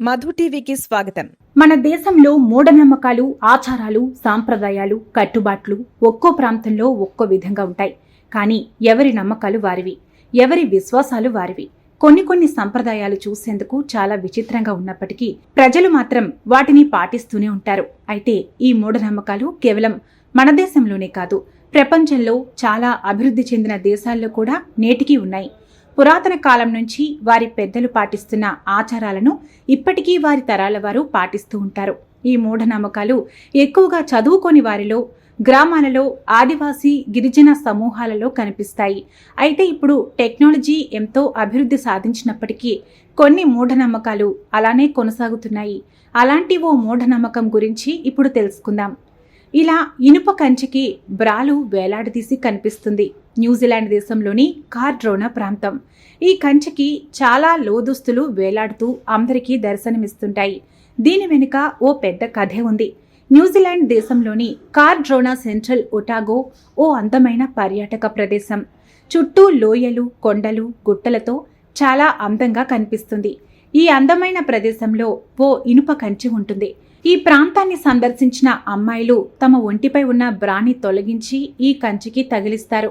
మధు టీవీకి స్వాగతం. మన దేశంలో మూఢనమ్మకాలు ఆచారాలు సాంప్రదాయాలు కట్టుబాట్లు ఒక్కో ప్రాంతంలో ఒక్కో విధంగా ఉంటాయి. కానీ ఎవరి నమ్మకాలు వారివి? ఎవరి విశ్వాసాలు వారివి? కొన్ని కొన్ని సంప్రదాయాలు చూసేందుకు చాలా విచిత్రంగా ఉన్నప్పటికీ ప్రజలు మాత్రం వాటిని పాటిస్తూనే ఉంటారు. అయితే ఈ మూఢనమ్మకాలు కేవలం మన దేశంలోనే కాదు ప్రపంచంలో చాలా అభివృద్ధి చెందిన దేశాల్లో కూడా నేటికీ ఉన్నాయి. పురాతన కాలం నుంచి వారి పెద్దలు పాటిస్తున్న ఆచారాలను ఇప్పటికీ వారి తరాల వారు పాటిస్తూ ఉంటారు. ఈ మూఢనమ్మకాలు ఎక్కువగా చదువుకోని వారిలో గ్రామాలలో ఆదివాసీ గిరిజన సమూహాలలో కనిపిస్తాయి. అయితే ఇప్పుడు టెక్నాలజీ ఎంతో అభివృద్ధి సాధించినప్పటికీ కొన్ని మూఢనమ్మకాలు అలానే కొనసాగుతున్నాయి. అలాంటి ఓ మూఢనమ్మకం గురించి ఇప్పుడు తెలుసుకుందాం. ఇలా ఇనుప కంచెకి బ్రాలు వేలాడదీసి కనిపిస్తుంది. న్యూజిలాండ్ దేశంలోని కార్డ్రోనా ప్రాంతం. ఈ కంచెకి చాలా లోదుస్తులు వేలాడుతూ అందరికీ దర్శనమిస్తుంటాయి. దీని వెనుక ఓ పెద్ద కథే ఉంది. న్యూజిలాండ్ దేశంలోని కార్డ్రోనా సెంట్రల్ ఒటాగో ఓ అందమైన పర్యాటక ప్రదేశం. చుట్టూ లోయలు కొండలు గుట్టలతో చాలా అందంగా కనిపిస్తుంది. ఈ అందమైన ప్రదేశంలో ఓ ఇనుప కంచె ఉంటుంది. ఈ ప్రాంతాన్ని సందర్శించిన అమ్మాయిలు తమ ఒంటిపై ఉన్న బ్రాని తొలగించి ఈ కంచికి తగిలిస్తారు.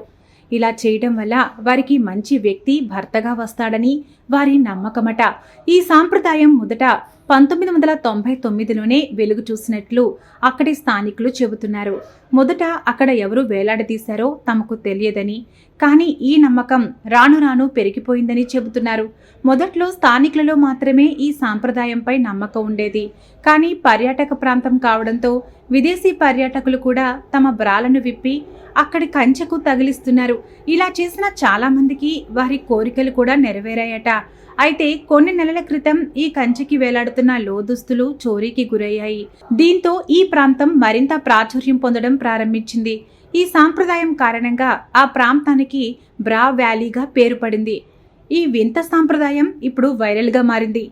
ఇలా చేయడం వల్ల వారికి మంచి వ్యక్తి భర్తగా వస్తాడని వారి నమ్మకమట. ఈ సాంప్రదాయం మొదట పంతొమ్మిది వందల తొంభై తొమ్మిదిలోనే వెలుగు చూసినట్లు అక్కడి స్థానికులు చెబుతున్నారు. మొదట అక్కడ ఎవరు వేలాడదీశారో తమకు తెలియదని కానీ ఈ నమ్మకం రాను రాను పెరిగిపోయిందని చెబుతున్నారు. మొదట్లో స్థానికులలో మాత్రమే ఈ సాంప్రదాయంపై నమ్మకం ఉండేది కానీ పర్యాటక ప్రాంతం కావడంతో విదేశీ పర్యాటకులు కూడా తమ బ్రాలను విప్పి అక్కడి కంచెకు తగిలిస్తున్నారు. ఇలా చేసిన చాలామందికి వారి కోరికలు కూడా నెరవేరాయట. అయితే కొన్ని నెలల క్రితం ఈ కంచెకి వేలాడుతున్న లోదుస్తులు చోరీకి గురయ్యాయి. దీంతో ఈ ప్రాంతం మరింత ప్రాచుర్యం పొందడం ప్రారంభించింది. ఈ సాంప్రదాయం కారణంగా ఆ ప్రాంతానికి బ్రా వ్యాలీగా పేరు పడింది ఈ వింత సాంప్రదాయం ఇప్పుడు వైరల్గా మారింది.